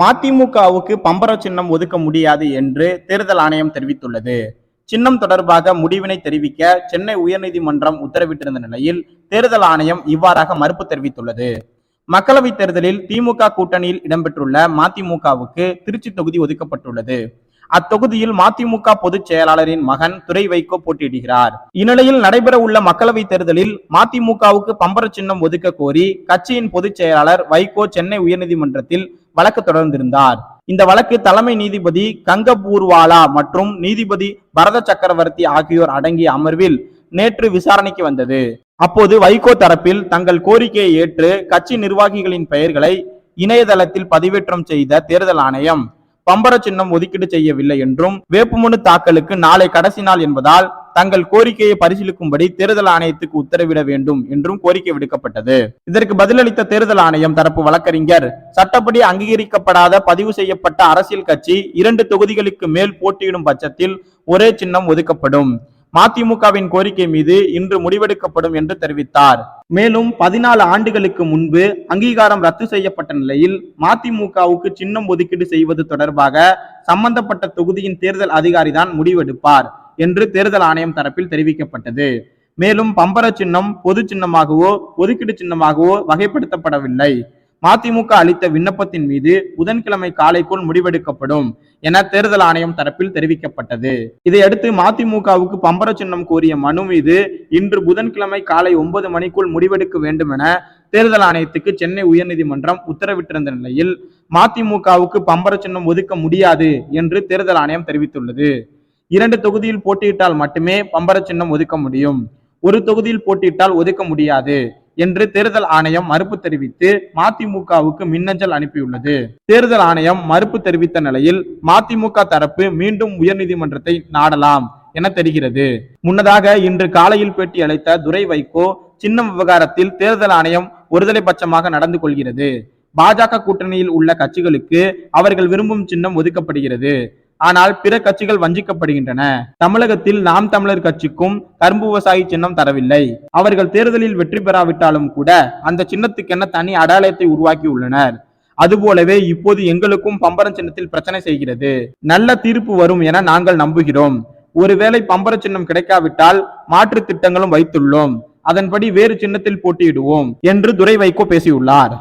மதிமுகவுக்கு பம்பர சின்னம் ஒதுக்க முடியாது என்று தேர்தல் ஆணையம் தெரிவித்துள்ளது. சின்னம் தொடர்பாக முடிவினை தெரிவிக்க சென்னை உயர்நீதிமன்றம் உத்தரவிட்டிருந்த நிலையில் தேர்தல் ஆணையம் இவ்வாறாக மறுப்பு தெரிவித்துள்ளது. மக்களவைத் தேர்தலில் திமுக கூட்டணியில் இடம்பெற்றுள்ள மதிமுகவுக்கு திருச்சி தொகுதி ஒதுக்கப்பட்டுள்ளது. அத்தொகுதியில் மதிமுக பொதுச் செயலாளரின் மகன் துரை வைகோ போட்டியிடுகிறார். இந்நிலையில் நடைபெற உள்ள மக்களவைத் தேர்தலில் மதிமுகவுக்கு பம்பர சின்னம் ஒதுக்க கோரி கட்சியின் பொதுச் செயலாளர் வைகோ சென்னை உயர்நீதிமன்றத்தில் வழக்கு தொடர்ந்திருந்தார். இந்த வழக்கு தலைமை நீதிபதி கங்கபூர்வாலா மற்றும் நீதிபதி பரத சக்கரவர்த்தி ஆகியோர் அடங்கிய அமர்வில் நேற்று விசாரணைக்கு வந்தது. அப்போது வைகோ தரப்பில் தங்கள் கோரிக்கையை ஏற்று கட்சி நிர்வாகிகளின் பெயர்களை இணையதளத்தில் பதிவேற்றம் செய்த தேர்தல் ஆணையம். பம்பர சின்னம் ஒதுக்கீடு செய்யவில்லை என்றும் வேட்புமனு தாக்கலுக்கு நாளை கடைசி நாள் என்பதால் தங்கள் கோரிக்கையை பரிசீலிக்கும்படி தேர்தல் ஆணையத்துக்கு உத்தரவிட வேண்டும் என்றும் கோரிக்கை விடுக்கப்பட்டது. இதற்கு பதிலளித்த தேர்தல் ஆணையம் தரப்பு வழக்கறிஞர் சட்டப்படி அங்கீகரிக்கப்படாத பதிவு செய்யப்பட்ட அரசியல் கட்சி இரண்டு தொகுதிகளுக்கு மேல் போட்டியிடும் பட்சத்தில் ஒரே சின்னம் ஒதுக்கப்படும். மதிமுகவின் கோரிக்கை மீது இன்று முடிவெடுக்கப்படும் என்று தெரிவித்தார். மேலும் பதினாலு ஆண்டுகளுக்கு முன்பு அங்கீகாரம் ரத்து செய்யப்பட்ட நிலையில் மதிமுகவுக்கு சின்னம் ஒதுக்கீடு செய்வது தொடர்பாக சம்பந்தப்பட்ட தொகுதியின் தேர்தல் அதிகாரி தான் முடிவெடுப்பார். என்று தேர்தல் ஆணையம் தரப்பில் தெரிவிக்கப்பட்டது. மேலும் பம்பர சின்னம் பொது சின்னமாகவோ ஒதுக்கீடு சின்னமாகவோ வகைப்படுத்தப்படவில்லை. மதிமுக அளித்த விண்ணப்பத்தின் மீது புதன்கிழமை காலைக்குள் முடிவெடுக்கப்படும் என தேர்தல் ஆணையம் தரப்பில் தெரிவிக்கப்பட்டது. இதையடுத்து மதிமுகவுக்கு பம்பர சின்னம் கோரிய மனு மீது இன்று புதன்கிழமை காலை ஒன்பது மணிக்குள் முடிவெடுக்க வேண்டும் என தேர்தல் ஆணையத்துக்கு சென்னை உயர்நீதிமன்றம் உத்தரவிட்டிருந்த நிலையில் மதிமுகவுக்கு பம்பர சின்னம் ஒதுக்க முடியாது என்று தேர்தல் ஆணையம் தெரிவித்துள்ளது. இரண்டு தொகுதியில் போட்டியிட்டால் மட்டுமே பம்பர சின்னம் ஒதுக்க முடியும். ஒரு தொகுதியில் போட்டியிட்டால் ஒதுக்க முடியாது என்று தேர்தல் ஆணையம் மறுப்பு தெரிவித்து மதிமுகவுக்கு மின்னஞ்சல் அனுப்பியுள்ளது. தேர்தல் ஆணையம் மறுப்பு தெரிவித்த நிலையில் மதிமுக தரப்பு மீண்டும் உயர்நீதிமன்றத்தை நாடலாம் என தெரிகிறது. முன்னதாக இன்று காலையில் பேட்டி அளித்த துரை வைகோ சின்னம் விவகாரத்தில் தேர்தல் ஆணையம் ஒருதலை பட்சமாக நடந்து கொள்கிறது. பாஜக கூட்டணியில் உள்ள கட்சிகளுக்கு அவர்கள் விரும்பும் சின்னம் ஒதுக்கப்படுகிறது. ஆனால் பிற கட்சிகள் வஞ்சிக்கப்படுகின்றன. தமிழகத்தில் நாம் தமிழர் கட்சிக்கும் கரும்பு விவசாயி சின்னம் தரவில்லை. அவர்கள் தேர்தலில் வெற்றி பெறாவிட்டாலும் கூட அந்த சின்னத்துக்கென தனி அடையாளத்தை உருவாக்கி உள்ளனர் அதுபோலவே இப்போது எங்களுக்கும் பம்பரம் சின்னத்தில் பிரச்சனை செய்கிறது. நல்ல தீர்ப்பு வரும் என நாங்கள் நம்புகிறோம். ஒருவேளை பம்பர சின்னம் கிடைக்காவிட்டால் மாற்று திட்டங்களும் வைத்துள்ளோம். அதன்படி வேறு சின்னத்தில் போட்டியிடுவோம் என்று துரை வைகோ பேசியுள்ளார்.